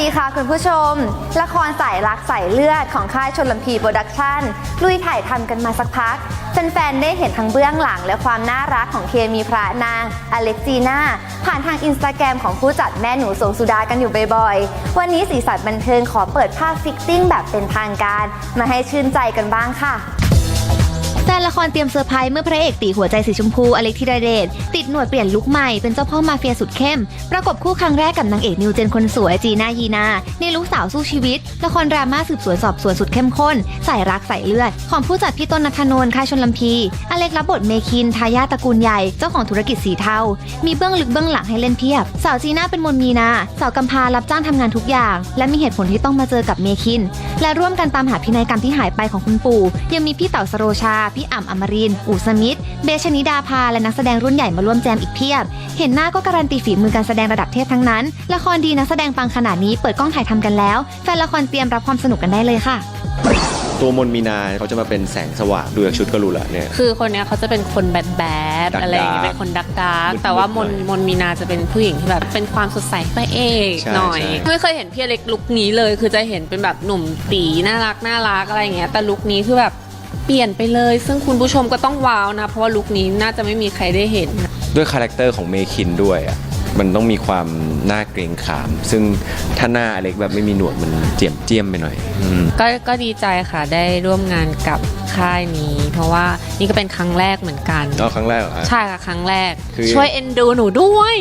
ดีค่ะคุณผู้ชม ละครสายรักสายเลือดของค่ายชนลพีโปรดักชั่นลุยถ่ายทำกันมาสักพักแฟนๆได้เห็นทั้งเบื้องหลังและความน่ารักของเคมีพระนางอเล็กจีน่าผ่านทางอินสตาแกรมของผู้จัดแม่หนูสงสุดากันอยู่บ่อยๆ วันนี้สีสันบันเทิงขอเปิดภาพฟิกติ้งแบบเป็นทางการ มาให้ชื่นใจกันบ้างค่ะ นละครเตรียมเซอร์ไพรส์เมื่อพระเอกตีหัวใจสีชมพูอเล็กธีรเดชติดหนวดเปลี่ยนลุคใหม่เป็นเจ้าพ่อมาเฟียสุดเข้ม ประกบคู่ครั้งแรกกับนางเอกนิวเจนคนสวยจีน่ายีนา ในลูกสาวสู้ชีวิต ละครดราม่าสืบสวนสอบสวนสุดเข้มข้นใส่รักใส่เลือด ของผู้จัดพี่ต้นนัทนนท์ค่ายชนลำพีอเล็กรับบทเมคินทายาตระกูลใหญ่เจ้าของธุรกิจสีเทา มีเบื้องลึกเบื้องหลังให้เล่นเพียบ สาวจีน่าเป็นมนมีนา สาวกำพารับจ้างทำงานทุกอย่าง และมีเหตุผลที่ต้องมาเจอกับเมคิน และร่วมกันตามหาพินัยกรรมที่หายไปของคุณปู่ ยังมีพี่เต๋าสโรชาพี่อ่ำอมรินทร์อู่สมิทธเบชนิดาภาและนักแสดงรุ่นใหญ่มาร่วมแจมอีกเพียบ เห็นหน้าก็การันตีฝีมือการแสดงระดับเทพทั้งนั้น ละครดีนักแสดงปังขนาดนี้เปิดกล้องถ่ายทำกันแล้ว แฟนละครเตรียมรับความสนุกกันได้เลยค่ะ ตัวมนมีนาเขาจะมาเป็นแสงสว่างดูจากชุดก็รู้แล้วเนี่ย คือคนเนี้ยเขาจะเป็นคนแบดแบด Dark อะไรอย่างเงี้ย dark เป็นคนดักดาร์กมืดๆแต่ว่ามนหน่อยมนมีนาจะเป็นผู้หญิงที่แบบเป็นความสดใสพระเอกใช่หน่อย ใช่ ไม่เคยเห็นพี่อเล็กลุคนี้เลย คือจะเห็นเป็นแบบหนุ่มตีน่ารักน่ารักอะไรอย่างเงี้ย แต่ลุคนี้คือแบบเปลี่ยนไปเลย ซึ่งคุณผู้ชมก็ต้องว้าวนะ เพราะว่าลุคนี้น่าจะไม่มีใครได้เห็น ด้วยคาแรคเตอร์ของเมคินด้วยอะมันต้องมีความน่าเกรงขาม ซึ่งถ้าหน้าอเล็กแบบไม่มีหนวดมันเจียมเจียมไปหน่อยอืมก็ก็ดีใจค่ะได้ร่วมงานกับค่ายนี้ เพราะว่านี่ก็เป็นครั้งแรกเหมือนกันอ๋อครั้งแรกเหรอฮะใช่ค่ะครั้งแรกคือช่วยเอ็นดูหนูด้วย